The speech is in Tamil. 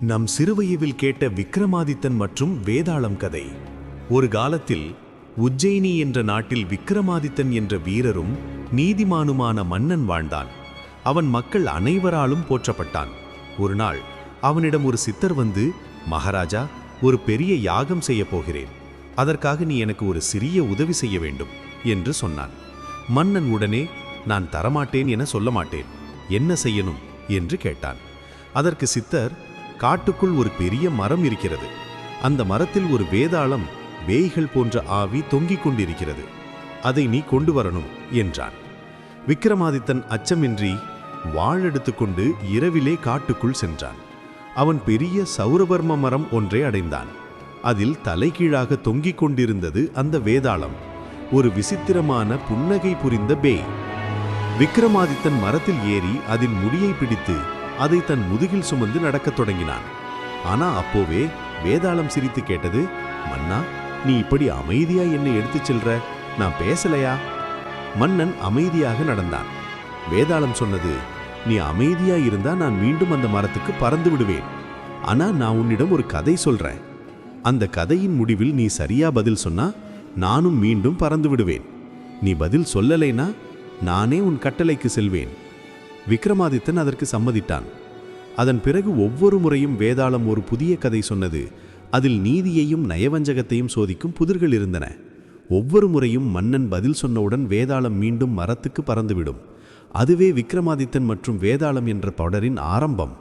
நம் சிறுவயவில் கேட்ட விக்ரமாதித்தன் மற்றும் வேதாளம் கதை. ஒரு காலத்தில் உஜ்ஜயினி என்ற நாட்டில் விக்ரமாதித்தன் என்ற வீரரும் நீதிமானுமான மன்னன் வாழ்ந்தான். அவன் மக்கள் அனைவராலும் போற்றப்பட்டான். ஒரு நாள் அவனிடம் ஒரு சித்தர் வந்து மகாராஜா ஒரு பெரிய யாகம் செய்யப் போகிறேன். அதற்காக நீ எனக்கு ஒரு சிறிய உதவி செய்ய வேண்டும் என்று சொன்னான். மன்னன் உடனே நான் தரமாட்டேன் என சொல்ல மாட்டேன். என்ன செய்யணும்? என்று கேட்டான். அதற்கு சித்தர் காட்டுக்குள் ஒரு பெரிய மரம் இருக்கிறது. அந்த மரத்தில் ஒரு வேதாளம் வேய்கள் போன்ற ஆவி தொங்கிக் கொண்டிருக்கிறது. அதை நீ கொண்டு வரணும் என்றான். விக்ரமாதித்தன் அச்சமின்றி வாள் எடுத்துக்கொண்டு இரவிலே காட்டுக்குள் சென்றான். அவன் பெரிய சௌரபர்ம மரம் ஒன்றை அடைந்தான். அதில் தலைகீழாக தொங்கிக் கொண்டிருந்தது அந்த வேதாளம். ஒரு விசித்திரமான புன்னகை புரிந்த பேய். விக்ரமாதித்தன் மரத்தில் ஏறி அதன் முடியை பிடித்து அதை தன் முதுகில் சுமந்து நடக்கத் தொடங்கினான். ஆனா அப்போவே வேதாளம் சிரித்து கேட்டது மன்னா நீ இப்படி அமைதியா என்னை எடுத்துச் செல்ற? நான் பேசலையா? மன்னன் அமைதியாக நடந்தான். வேதாளம் சொன்னது நீ அமைதியா இருந்தா நான் மீண்டும் அந்த மரத்துக்கு பறந்து விடுவேன். ஆனா நான் உன்னிடம் ஒரு கதை சொல்றேன். அந்த கதையின் முடிவில் நீ சரியா பதில் சொன்னா நானும் மீண்டும் பறந்து விடுவேன். நீ பதில் சொல்லலைனா நானே உன் கட்டளைக்கு செல்வேன். விக்ரமாதித்தன் அதற்கு சம்மதித்தான். அதன் பிறகு ஒவ்வொரு முறையும் வேதாளம் ஒரு புதிய கதை சொன்னது. அதில் நீதியையும் நயவஞ்சகத்தையும் சோதிக்கும் புதிர்கள் இருந்தன. ஒவ்வொரு முறையும் மன்னன் பதில் சொன்னவுடன் வேதாளம் மீண்டும் மரத்துக்கு பறந்துவிடும். அதுவே விக்ரமாதித்தன் மற்றும் வேதாளம் என்ற தொடரின் ஆரம்பம்.